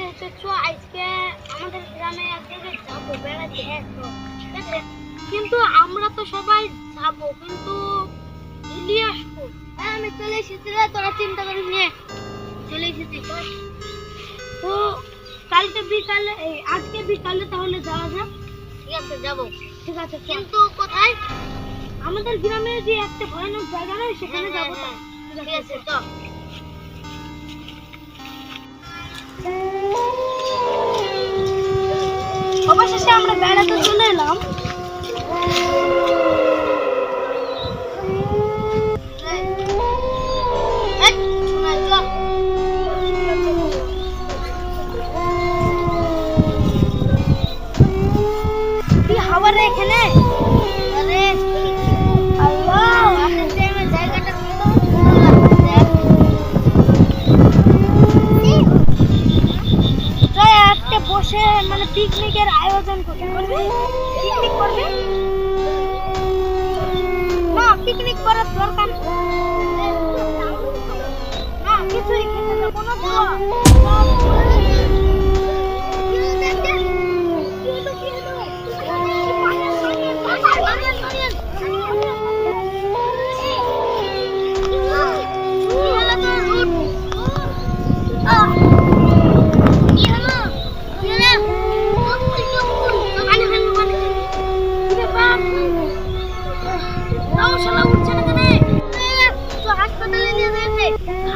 বলতে আজকে আমাদের গ্রামে এক জায়গায় যাব বেড়াতে হ্যাঁ ঠিক আছে? কিন্তু আমরা তো সবাই যাব কিন্তু ইলিয়াস? হ্যাঁ আমি চলে এসেছি রে তোরা চিন্তা করিস নিয়ে চলে এসেছি? তো কালকে বিকালে এই আজকে বিকালে তাহলে যাওয়া যাক। ঠিক আছে যাব। ঠিক আছে কিন্তু কোথায়? আমাদের গ্রামে যে একটা ভয়ানক জায়গা নয় সেখানে যাব ঠিক আছে তো অবশেষে আমরা বেড়াতে চলে এলাম। এখানে? বসে মানে পিকনিকের আয়োজন করবে। পিকনিক করবে? না পিকনিক করার দরকার। না, কিছুই খেতে তো। আহ কি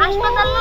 হাসপাতাল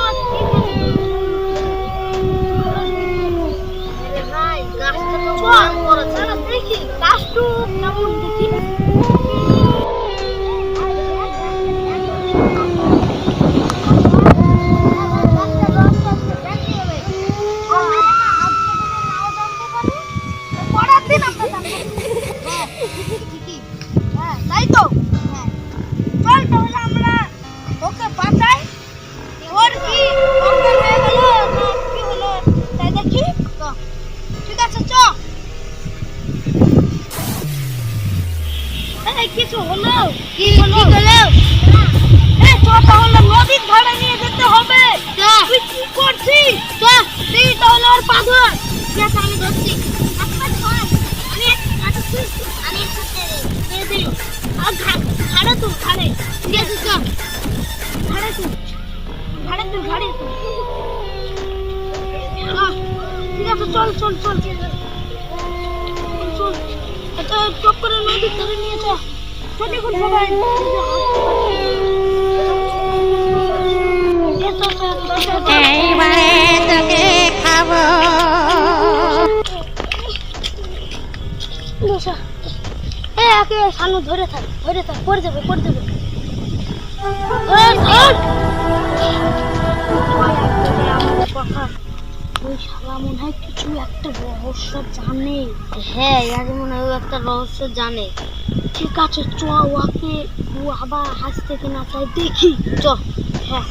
কিছু হলো? কি হলো? এই চ তাহলে নদীর ধারে নিয়ে যেতে হবে। তুই কি করছিস? তুই তাহলে ওর পা ধর ঠিক আছে আমি ধরছি। ঘা- ঘাড়ে তুই ঘাড়ে। ঠিক আছে ঘাড়ে তুই ঘাড়ে তুই ঘাড়ে তুই ঠিক আছে চল চল চল। চল টপ করে নদীর ধারে নিয়ে চল এখন সবাই। এইবারে একে সানু ধরে থাক ধরে থাক পড়ে যাবে পড়ে যাবে ওই শালা মনে হয় কিছু একটা রহস্য জানে। হ্যাঁ ইয়ার মনে হয় ও একটা রহস্য জানে। ঠিক আছে চ ওকে ও আবার হাসতে কিনা চাই দেখি। চ হ্যাঁ।